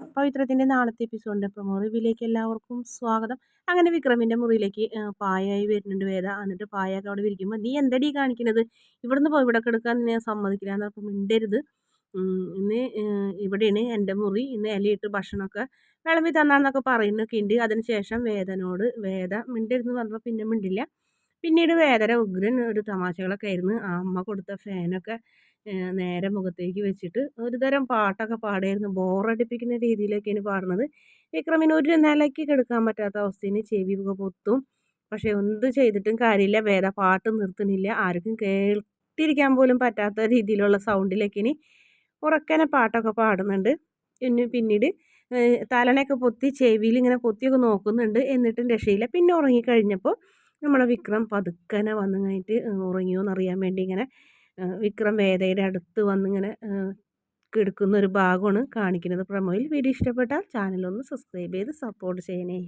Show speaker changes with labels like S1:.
S1: പവിത്രത്തിന്റെ നാളത്തെ എപ്പിസോഡിന്റെ പ്രൊമോ റിവ്യൂലേക്ക് എല്ലാവർക്കും സ്വാഗതം. അങ്ങനെ വിക്രമിന്റെ മുറിയിലേക്ക് പായായി വരുന്നുണ്ട് വേദ. എന്നിട്ട് പായൊക്കെ അവിടെ വിരിക്കുമ്പോൾ നീ എന്തടി കാണിക്കുന്നത് ഇവിടുന്ന് പോയി ഇവിടെ കിടക്കാൻ ഞാൻ സമ്മതിക്കില്ല എന്നപ്പോൾ മിണ്ടരുത്. ഇന്ന് ഇവിടെയാണ് എന്റെ മുറി. ഇന്ന് ഇലയിട്ട് ഭക്ഷണമൊക്കെ വിളമ്പി തന്നാന്നൊക്കെ പറയുന്നൊക്കെ ഉണ്ട് അതിനുശേഷം വേദനോട് വേദ മിണ്ടരുന്ന് പറഞ്ഞപ്പോൾ പിന്നെ മിണ്ടില്ല. പിന്നീട് വേദന ഉഗ്രൻ ഒരു തമാശകളൊക്കെ ആയിരുന്നു. ആ അമ്മ കൊടുത്ത ഫാനൊക്കെ നേരെ മുഖത്തേക്ക് വെച്ചിട്ട് ഒരു തരം പാട്ടൊക്കെ പാടായിരുന്നു ബോറടിപ്പിക്കുന്ന രീതിയിലൊക്കെയാണ് പാടുന്നത്. വിക്രമിന് ഒരു നിലയ്ക്ക് കെടുക്കാൻ പറ്റാത്ത അവസ്ഥയിൽ ചെവി പൊത്തും. പക്ഷേ എന്ത് ചെയ്തിട്ടും കാര്യമില്ല. വേദ പാട്ട് നിർത്തുന്നില്ല. ആർക്കും കേട്ടിരിക്കാൻ പോലും പറ്റാത്ത രീതിയിലുള്ള സൗണ്ടിലേക്ക് ഇനി ഉറക്കനെ പാട്ടൊക്കെ പാടുന്നുണ്ട്. പിന്നെ പിന്നീട് തലനൊക്കെ പൊത്തി ചെവിയിൽ ഇങ്ങനെ പൊത്തിയൊക്കെ നോക്കുന്നുണ്ട്. എന്നിട്ടും രക്ഷയില്ല. പിന്നെ ഉറങ്ങിക്കഴിഞ്ഞപ്പോൾ നമ്മളെ വിക്രം പതുക്കനെ വന്നു കഴിഞ്ഞിട്ട് ഉറങ്ങിയോ എന്നറിയാൻ വേണ്ടി ഇങ്ങനെ വിക്രം വേദയുടെ അടുത്ത് വന്നിങ്ങനെ കിടക്കുന്ന ഒരു ഭാഗമാണ് കാണിക്കുന്നത്. പ്രമോയിൽ വീഡിയോ ഇഷ്ടപ്പെട്ടാൽ ചാനലൊന്ന് സബ്സ്ക്രൈബ് ചെയ്ത് സപ്പോർട്ട് ചെയ്യണേ.